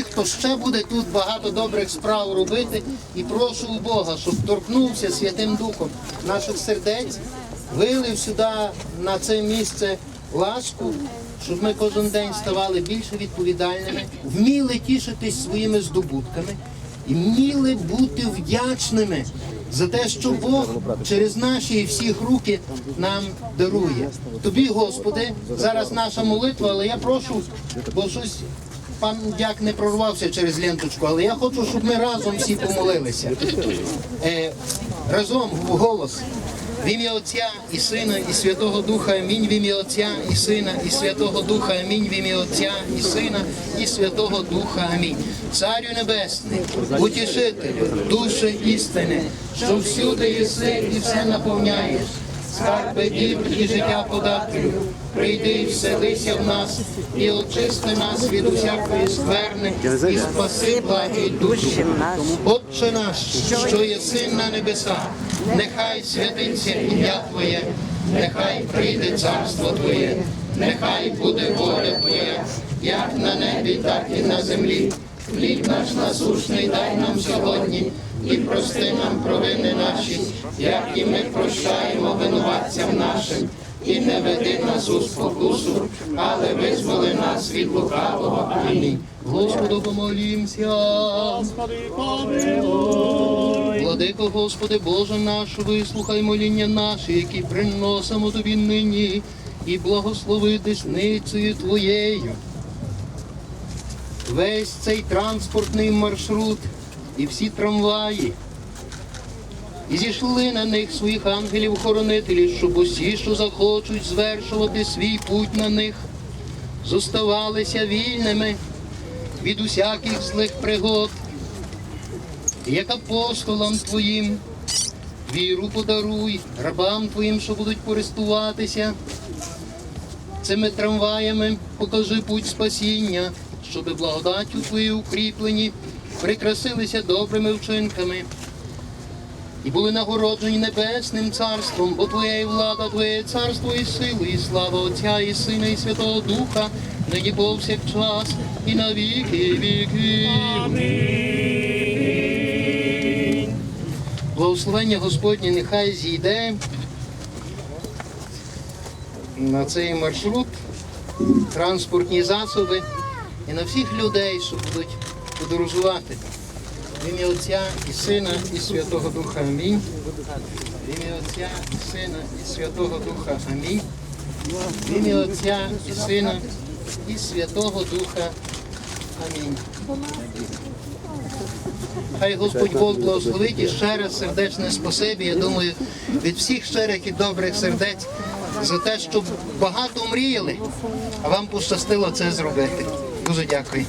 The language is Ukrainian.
всіх, хто ще буде тут багато добрих справ робити. І прошу у Бога, щоб торкнувся Святим Духом наших сердець, вилив сюди на це місце ласку, щоб ми кожен день ставали більше відповідальними, вміли тішитись своїми здобутками і вміли бути вдячними за те, що Бог через наші і всіх руки нам дарує. Тобі, Господи, зараз наша молитва, але я прошу, бо щось пан дяк не прорвався через ленточку, але я хочу, щоб ми разом всі помолилися. Е, разом в голос. В ім'я Отця і Сина, і Святого Духа, амінь. В ім'я Отця і Сина, і Святого Духа, амінь. В ім'я Отця і Сина, і Святого Духа, амінь. Царю Небесний, утішителю, душі істини, що всюди єси і все наповняєш. Скарби дібр і життя подателю, прийди і вселися в нас, і очисти нас від усякої скверни, і спаси благі душу. Отче наш, що є син на небесах, нехай святиться ім'я Твоє, нехай прийде царство Твоє, нехай буде воля Твоя, як на небі, так і на землі. Хліб наш насушний дай нам сьогодні, і прости нам провини наші, як і ми прощаємо винуватцям нашим. І не веди нас у спокусу, але визволи нас від лукавого. Амінь. Господу помолімся. Владико, Господи, Боже наш, вислухай моління наші, які приносимо Тобі нині, і благослови десницею Твоєю. Весь цей транспортний маршрут і всі трамваї. І зійшли на них своїх ангелів-хоронителів, щоб усі, що захочуть звершувати свій путь на них, зоставалися вільними від усяких злих пригод, як апостолам Твоїм, віру подаруй, рабам Твоїм, що будуть користуватися цими трамваями, покажи путь спасіння, щоби благодаттю Твої укріплені, прикрасилися добрими вчинками і були нагороджені небесним царством, бо Твоя і влада, Твоє царство і сили, і слава Отця, і Сина, і Святого Духа, нині повсякчас, і на віки віків. Благословення Господнє нехай зійде на цей маршрут, транспортні засоби і на всіх людей, що будуть подорожувати. В ім'я Отця і Сина, і Святого Духа. Амінь. В ім'я Отця і Сина, і Святого Духа. Амінь. В ім'я Отця і Сина, і Святого Духа. Амінь. Хай Господь Бог благословить і ще раз сердечне спасибі. Я думаю, від всіх щирих і добрих сердець за те, що багато мріяли, а вам пощастило це зробити. Дуже дякую.